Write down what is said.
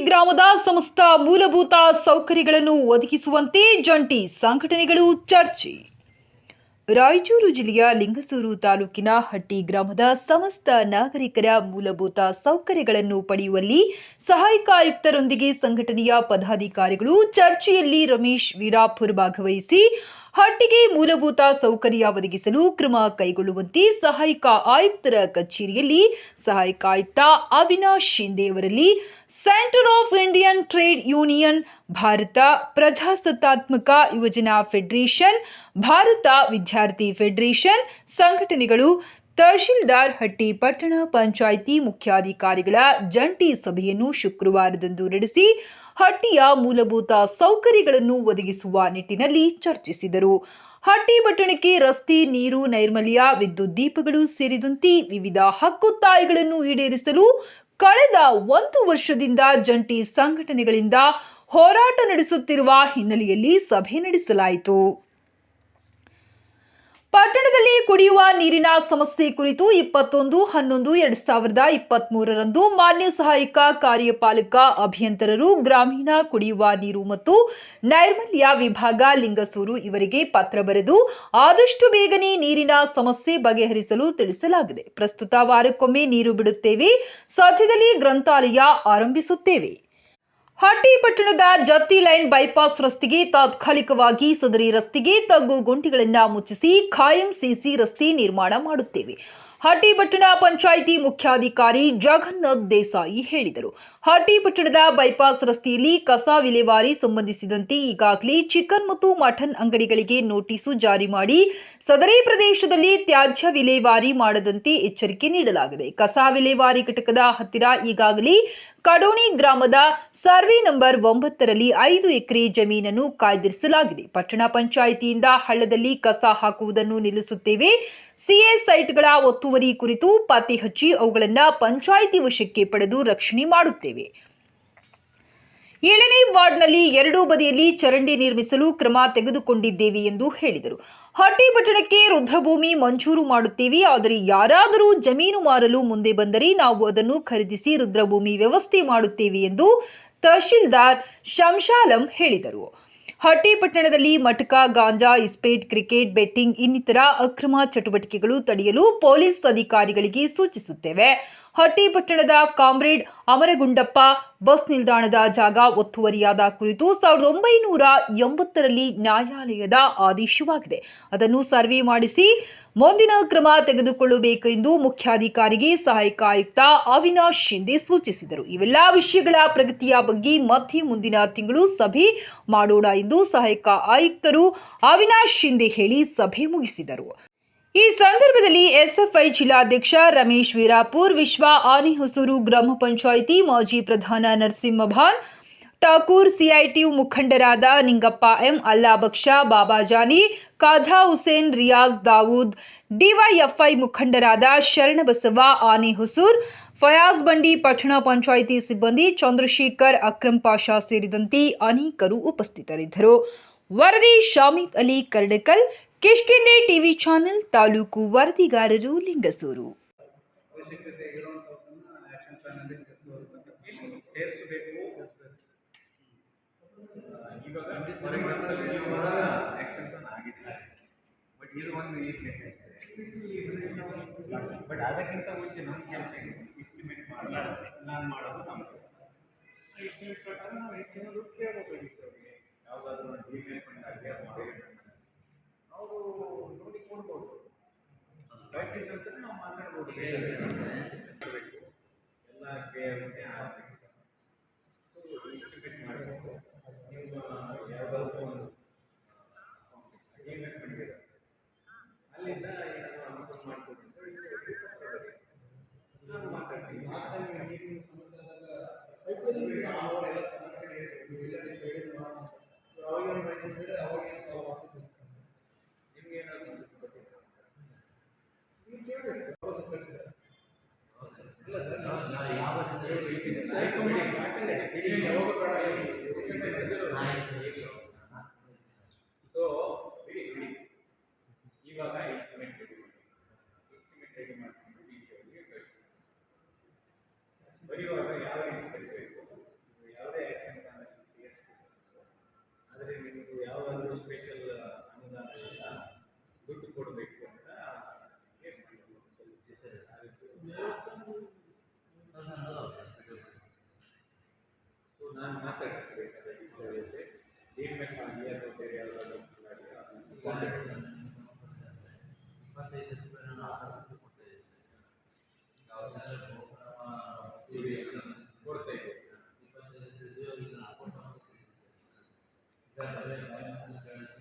ಗ್ರಾಮದ ಸಮಸ್ತ ಮೂಲಭೂತ ಸೌಕರ್ಯಗಳನ್ನು ಒದಗಿಸುವಂತೆ ಜಂಟಿ ಸಂಘಟನೆಗಳು ಚರ್ಚೆ. ರಾಯಚೂರು ಜಿಲ್ಲೆಯ ಲಿಂಗಸೂರು ತಾಲೂಕಿನ ಹಟ್ಟಿ ಗ್ರಾಮದ ಸಮಸ್ತ ನಾಗರಿಕರ ಮೂಲಭೂತ ಸೌಕರ್ಯಗಳನ್ನು ಪಡೆಯುವಲ್ಲಿ ಸಹಾಯಕ ಆಯುಕ್ತರೊಂದಿಗೆ ಸಂಘಟನೆಯ ಪದಾಧಿಕಾರಿಗಳು ಚರ್ಚೆಯಲ್ಲಿ ರಮೇಶ್ ವೀರಾಪುರ್ ಭಾಗವಹಿಸಿ ಹಟ್ಟಿಗೆ ಮೂಲಭೂತ ಸೌಕರ್ಯ ಒದಗಿಸಲು ಕ್ರಮ ಕೈಗೊಳ್ಳುವಂತೆ ಸಹಾಯಕ ಆಯುಕ್ತರ ಕಚೇರಿಯಲ್ಲಿ ಸಹಾಯಕ ಆಯುಕ್ತ ಅವಿನಾಶ್ ಶಿಂದೆ ಅವರಲ್ಲಿ centre of Indian trade union, Bharat ಪ್ರಜಾಸತ್ತಾತ್ಮಕ ಯುವಜನಾ ಫೆಡರೇಷನ್, ಭಾರತ ವಿದ್ಯಾರ್ಥಿ ಫೆಡರೇಷನ್ ಸಂಘಟನೆಗಳು, ತಹಶೀಲ್ದಾರ್ ಹಟ್ಟಿ ಪಟ್ಟಣ ಪಂಚಾಯಿತಿ ಮುಖ್ಯಾಧಿಕಾರಿಗಳ ಜಂಟಿ ಸಭೆಯನ್ನು ಶುಕ್ರವಾರದಂದು ನಡೆಸಿ ಹಟ್ಟಿಯ ಮೂಲಭೂತ ಸೌಕರ್ಯಗಳನ್ನು ಒದಗಿಸುವ ನಿಟ್ಟಿನಲ್ಲಿ ಚರ್ಚಿಸಿದರು. ಹಟ್ಟಿ ಪಟ್ಟಣಕ್ಕೆ ರಸ್ತೆ, ನೀರು, ನೈರ್ಮಲ್ಯ, ವಿದ್ಯುತ್ ದೀಪಗಳು ಸೇರಿದಂತೆ ವಿವಿಧ ಹಕ್ಕುತ್ತಾಯಿಗಳನ್ನು ಈಡೇರಿಸಲು ಕಳೆದ ಒಂದು ವರ್ಷದಿಂದ ಜಂಟಿ ಸಂಘಟನೆಗಳಿಂದ ಹೋರಾಟ ನಡೆಸುತ್ತಿರುವ ಹಿನ್ನೆಲೆಯಲ್ಲಿ ಸಭೆ ನಡೆಸಲಾಯಿತು. ಪಟ್ಟಣದಲ್ಲಿ ಕುಡಿಯುವ ನೀರಿನ ಸಮಸ್ಯೆ ಕುರಿತು ಇಪ್ಪತ್ತೊಂದು, ಹನ್ನೊಂದು, ಎರಡ್ ಸಾವಿರದ ಇಪ್ಪತ್ತ್ ಮೂರರಂದು ಮಾನ್ಯ ಸಹಾಯಕ ಕಾರ್ಯಪಾಲಕ ಅಭಿಯಂತರರು ಗ್ರಾಮೀಣ ಕುಡಿಯುವ ನೀರು ಮತ್ತು ನೈರ್ಮಲ್ಯ ವಿಭಾಗ ಲಿಂಗಸೂರು ಇವರಿಗೆ ಪತ್ರ ಬರೆದು ಆದಷ್ಟು ಬೇಗನೆ ನೀರಿನ ಸಮಸ್ಯೆ ಬಗೆಹರಿಸಲು ತಿಳಿಸಲಾಗಿದೆ. ಪ್ರಸ್ತುತ ವಾರಕ್ಕೊಮ್ಮೆ ನೀರು ಬಿಡುತ್ತೇವೆ. ಸದ್ಯದಲ್ಲಿ ಗ್ರಂಥಾಲಯ ಆರಂಭಿಸುತ್ತೇವೆ. ಹಟ್ಟಿ ಪಟ್ಟಣದ ಜತ್ತಿ ಲೈನ್ ಬೈಪಾಸ್ ರಸ್ತೆಗೆ ತಾತ್ಕಾಲಿಕವಾಗಿ ಸದರಿ ರಸ್ತೆಗೆ ತಗ್ಗು ಗುಂಡಿಗಳನ್ನು ಮುಚ್ಚಿಸಿ ಖಾಯಂ ಸಿಸಿ ರಸ್ತೆ ನಿರ್ಮಾಣ ಮಾಡುತ್ತೇವೆ. ಹಟ್ಟಿ ಪಟ್ಟಣ ಪಂಚಾಯಿತಿ ಮುಖ್ಯಾಧಿಕಾರಿ ಜಗನ್ನಾಥ್ ದೇಸಾಯಿ ಹೇಳಿದರು. ಹಟ್ಟಿಪಟ್ಟಣದ ಬೈಪಾಸ್ ರಸ್ತೆಯಲ್ಲಿ ಕಸ ವಿಲೇವಾರಿ ಸಂಬಂಧಿಸಿದಂತೆ ಈಗಾಗಲೇ ಚಿಕನ್ ಮತ್ತು ಮಟನ್ ಅಂಗಡಿಗಳಿಗೆ ನೋಟಿಸು ಜಾರಿ ಮಾಡಿ ಸದರಿ ಪ್ರದೇಶದಲ್ಲಿ ತ್ಯಾಜ್ಯ ವಿಲೇವಾರಿ ಮಾಡದಂತೆ ಎಚ್ಚರಿಕೆ ನೀಡಲಾಗಿದೆ. ಕಸ ವಿಲೇವಾರಿ ಘಟಕದ ಹತ್ತಿರ ಈಗಾಗಲೇ ಕಡೋಣಿ ಗ್ರಾಮದ ಸರ್ವೆ ನಂಬರ್ ಒಂಬತ್ತರಲ್ಲಿ ಐದು ಎಕರೆ ಜಮೀನನ್ನು ಕಾಯ್ದಿರಿಸಲಾಗಿದೆ. ಪಟ್ಟಣ ಪಂಚಾಯಿತಿಯಿಂದ ಹಳ್ಳದಲ್ಲಿ ಕಸ ಹಾಕುವುದನ್ನು ನಿಲ್ಲಿಸುತ್ತೇವೆ. ಸಿಎ ಸೈಟ್ಗಳ ಒತ್ತುವರಿ ಕುರಿತು ಪಾತಿ ಹಚ್ಚಿ ಅವುಗಳನ್ನು ಪಂಚಾಯಿತಿ ವಶಕ್ಕೆ ಪಡೆದು ರಕ್ಷಣೆ ಮಾಡುತ್ತೇವೆ. ಏಳನೇ ವಾರ್ಡ್ನಲ್ಲಿ ಎರಡೂ ಬದಿಯಲ್ಲಿ ಚರಂಡಿ ನಿರ್ಮಿಸಲು ಕ್ರಮ ತೆಗೆದುಕೊಂಡಿದ್ದೇವೆ ಎಂದು ಹೇಳಿದರು. ಹಟ್ಟಿ ಪಟ್ಟಣಕ್ಕೆ ರುದ್ರಭೂಮಿ ಮಂಜೂರು ಮಾಡುತ್ತೇವೆ. ಆದರೆ ಯಾರಾದರೂ ಜಮೀನು ಮಾರಲು ಮುಂದೆ ಬಂದರೆ ನಾವು ಅದನ್ನು ಖರೀದಿಸಿ ರುದ್ರಭೂಮಿ ವ್ಯವಸ್ಥೆ ಮಾಡುತ್ತೇವೆ ಎಂದು ತಹಶೀಲ್ದಾರ್ ಶಂಶಾಲಂ ಹೇಳಿದರು. ಹಟ್ಟಿ ಪಟ್ಟಣದಲ್ಲಿ ಮಟಕ ಗಾಂಜಾ ಇಸ್ಪೇಟ್ ಕ್ರಿಕೆಟ್ ಬೆಟ್ಟಿಂಗ್ ಇನ್ನಿತರ ಅಕ್ರಮ ಚಟುವಟಿಕೆಗಳು ತಡೆಯಲು ಪೊಲೀಸ್ ಅಧಿಕಾರಿಗಳಿಗೆ ಸೂಚಿಸುತ್ತೇವೆ. ಹಟ್ಟಿ ಪಟ್ಟಣದ ಕಾಮ್ರೇಡ್ ಅಮರಗುಂಡಪ್ಪ ಬಸ್ ನಿಲ್ದಾಣದ ಜಾಗ ಒತ್ತುವರಿಯಾದ ಕುರಿತು ಸಾವಿರದ ಒಂಬೈನೂರ ಎಂಬತ್ತರಲ್ಲಿ ನ್ಯಾಯಾಲಯದ ಆದೇಶವಾಗಿದೆ. ಅದನ್ನು ಸರ್ವೆ ಮಾಡಿಸಿ ಮುಂದಿನ ಕ್ರಮ ತೆಗೆದುಕೊಳ್ಳಬೇಕು ಎಂದು ಮುಖ್ಯಾಧಿಕಾರಿಗೆ ಸಹಾಯಕ ಆಯುಕ್ತ ಅವಿನಾಶ್ ಶಿಂದೆ ಸೂಚಿಸಿದರು. ಇವೆಲ್ಲ ವಿಷಯಗಳ ಪ್ರಗತಿಯ ಬಗ್ಗೆ ಮತ್ತೆ ಮುಂದಿನ ತಿಂಗಳು ಸಭೆ ಮಾಡೋಣ ಎಂದು ಸಹಾಯಕ ಆಯುಕ್ತರು ಅವಿನಾಶ್ ಶಿಂದೆ ಹೇಳಿ ಸಭೆ ಮುಗಿಸಿದರು. ಈ ಸಂದರ್ಭದಲ್ಲಿ ಎಸ್ಎಫ್ಐ ಜಿಲ್ಲಾಧ್ಯಕ್ಷ ರಮೇಶ್ ವೀರಾಪುರ್ ವಿಶ್ವ ಆನೆಹೊಸೂರು ಗ್ರಾಮ ಪಂಚಾಯಿತಿ ಮಾಜಿ ಪ್ರಧಾನ ನರಸಿಂಹಭಾನ್ ಠಾಕೂರ್ ಸಿಐಟಿಯು ಮುಖಂಡರಾದ ನಿಂಗಪ್ಪ ಎಂ ಅಲ್ಲಾಬಕ್ಷ ಬಾಬಾಜಾನಿ ಖಾಜಾ ಹುಸೇನ್ ರಿಯಾಜ್ ದಾವೂದ್ ಡಿವೈಎಫ್ಐ ಮುಖಂಡರಾದ ಶರಣಬಸವ ಆನೆಹೊಸೂರ್ ಫಯಾಜ್ ಬಂಡಿ ಪಟ್ಟಣ ಪಂಚಾಯಿತಿ ಸಿಬ್ಬಂದಿ ಚಂದ್ರಶೇಖರ್ ಅಕ್ರಂ ಪಾಷಾ ಸೇರಿದಂತೆ ಅನೇಕರು ಉಪಸ್ಥಿತರಿದ್ದರು ವರದಿ ಶಾಮಿತ್ ಅಲಿ ಕರ್ಡಕಲ್ ಕಿಷ್ಕಿಂದೆ ಟಿವಿ ಚಾನೆಲ್ ತಾಲೂಕು ವರದಿಗಾರರು ಲಿಂಗಸೂರು. ಅವಶ್ಯಕತೆ ಇವಾಗ ಆ್ಯಕ್ಷನ್ ಪ್ಲಾನ್ ಆಗಿದೆ ಬಟ್ ಇದು ಒಂದು ಬಟ್ ಅದಕ್ಕಿಂತ ಮುಂಚೆ ನಮ್ಮ ಕೆಲಸ ಎಸ್ಟಿಮೇಟ್ ಮಾಡಲ್ಲ ನಾನು ಮಾಡೋದು ನಮ್ಮ ಎಸ್ಟಿಮೇಟ್ ಪ್ರಕಾರ ನಾವು ಹೆಚ್ಚಿನ ದುಡ್ಡು ಕೇಳಬೇಕು ಅವರಿಗೆ ಯಾವುದಾದ್ರೂ ಡಿಮೇಲ್ ಫಂಡ್ ಆಗಲಿ ಅದು ಮಾಡಿ. ನಾವು ಮಾತಾಡ್ಬೋದು. ಮಾಡಬೇಕು ಎಲ್ಲ ಕೇಳಿದ್ರೆ ಆಗಬೇಕು ಸೊ ಎಸ್ಟಿಮೇಟ್ ಮಾಡಬೇಕು ನಿಮ್ಮ ಯಾವುದಾದ್ರೂ ಒಂದು ಅಗ್ರಿಮೆಂಟ್ ಮಾಡಿದ್ದೀರ? ಅಲ್ಲಿಂದ ಏನಾದರೂ ಅನುಕೂಲ ಮಾಡಿಕೊಡಿ ಅಂತ ನಾನು ಮಾತಾಡ್ತೀನಿ. ಲಾಸ್ಟ್ ಟೈಮ್ ನೀರಿನ ಸಮಸ್ಯೆ ಆದಾಗ ಪೈಪಲ್ಲಿ ಅವರೆಲ್ಲ ಅವಾಗ ಏನು ಅವಾಗ ಏನು ತೋರ್ಸಕ್ಕೆ ಕಳಿಸಿದ್ದಾರೆ ಇಲ್ಲ ಸರ್ ನಾನು ಯಾವತ್ತೂ ಯಾವಾಗ ಮಾತಾಡಿಸಬೇಕಾದ ಇಪ್ಪತ್ತೈದು ರೂಪಾಯಿನ ಕೊಟ್ಟು